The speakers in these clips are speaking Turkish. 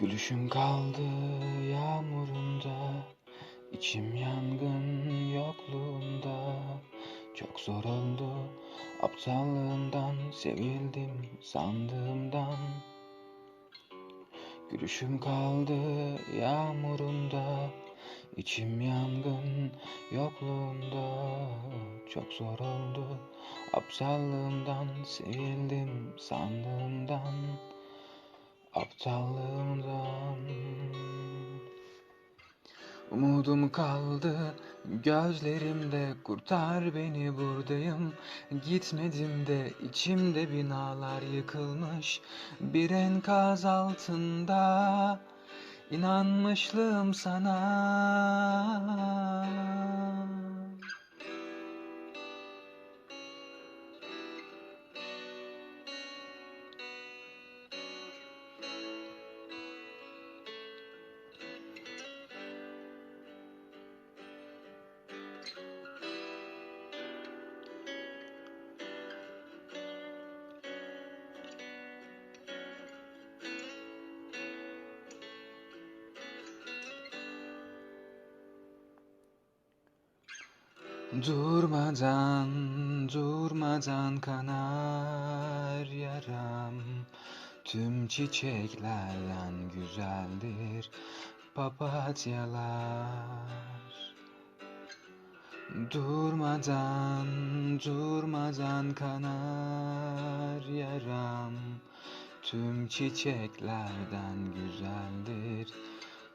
Gülüşüm kaldı yağmurunda içim yangın yokluğunda. Çok zor oldu aptallığımdan Sevildim sandığımdan. Gülüşüm kaldı yağmurunda içim yangın yokluğunda. Çok zor oldu aptallığımdan Sevildim sandığımdan Aptallığımdan. Umudum kaldı gözlerimde Kurtar beni buradayım. Gitmedim de içimde binalar yıkılmış Bir enkaz altında inanmışlığım sana Durmadan, durmadan kanar yaram. Tüm çiçeklerden güzeldir papatyalar. Durmadan, durmadan kanar yaram. Tüm çiçeklerden güzeldir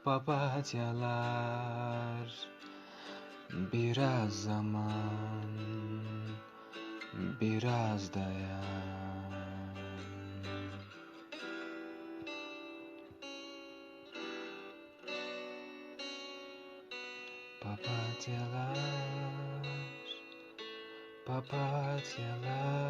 papatyalar Biraz zaman, biraz dayan. Papatyalar, papatyalar.